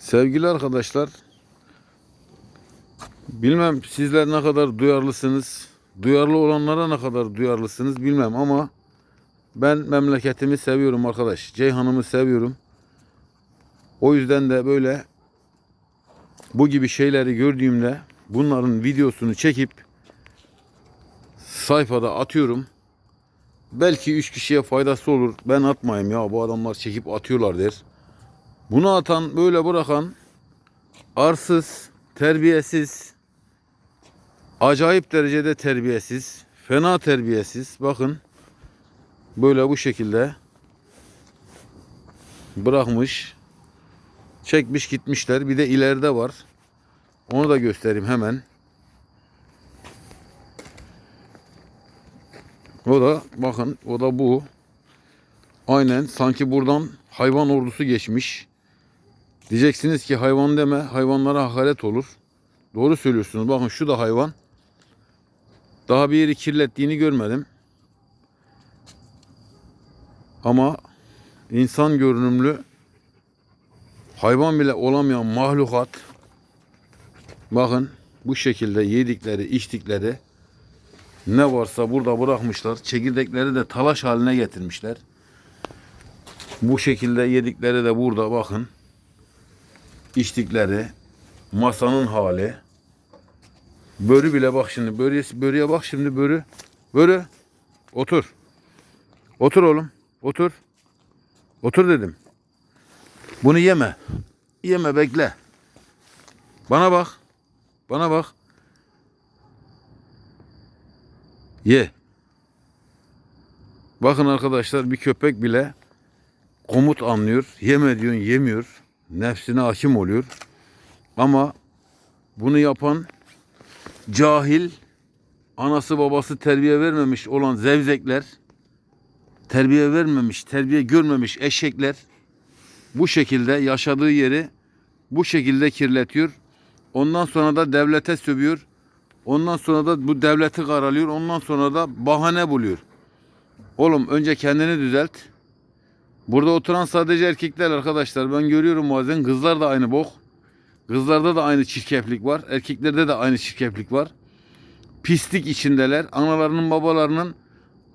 Sevgili arkadaşlar, bilmem sizler ne kadar duyarlısınız, duyarlı olanlara ne kadar duyarlısınız bilmem ama ben memleketimi seviyorum arkadaş. Ceyhan'ımı seviyorum. O yüzden de böyle bu gibi şeyleri gördüğümde bunların videosunu çekip sayfada atıyorum. Belki üç kişiye faydası olur. Ben atmayayım ya bu adamlar çekip atıyorlar der. Bunu atan böyle bırakan arsız, terbiyesiz, acayip derecede terbiyesiz, fena terbiyesiz. Bakın böyle bu şekilde bırakmış, çekmiş gitmişler. Bir de ileride var. Onu da göstereyim hemen. O da bakın o da bu. Aynen sanki buradan hayvan ordusu geçmiş. Diyeceksiniz ki hayvan deme hayvanlara hakaret olur. Doğru söylüyorsunuz. Bakın şu da hayvan. Daha bir yeri kirlettiğini görmedim. Ama insan görünümlü hayvan bile olamayan mahlukat bakın bu şekilde yedikleri içtikleri ne varsa burada bırakmışlar. Çekirdekleri de talaş haline getirmişler. Bu şekilde yedikleri de burada bakın. İçtikleri masanın hali. Börü bile bak şimdi. Börüye, börüye bak şimdi börü. Börü. Otur. Otur oğlum. Otur. Otur dedim. Bunu yeme. Yeme bekle. Bana bak. Bana bak. Ye. Bakın arkadaşlar bir köpek bile komut anlıyor. Yeme diyorsun yemiyor. Nefsine hakim oluyor. Ama bunu yapan cahil, anası babası terbiye vermemiş olan zevzekler, terbiye vermemiş, terbiye görmemiş eşekler bu şekilde yaşadığı yeri bu şekilde kirletiyor. Ondan sonra da devlete sövüyor. Ondan sonra da bu devleti karalıyor. Ondan sonra da bahane buluyor. Oğlum önce kendini düzelt. Burada oturan sadece erkekler arkadaşlar. Ben görüyorum bazen kızlar da aynı bok. Kızlarda da aynı çirkeflik var. Erkeklerde de aynı çirkeflik var. Pislik içindeler. Analarının babalarının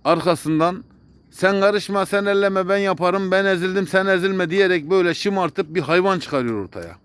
arkasından sen karışma sen elleme ben yaparım ben ezildim sen ezilme diyerek böyle şımartıp bir hayvan çıkarıyor ortaya.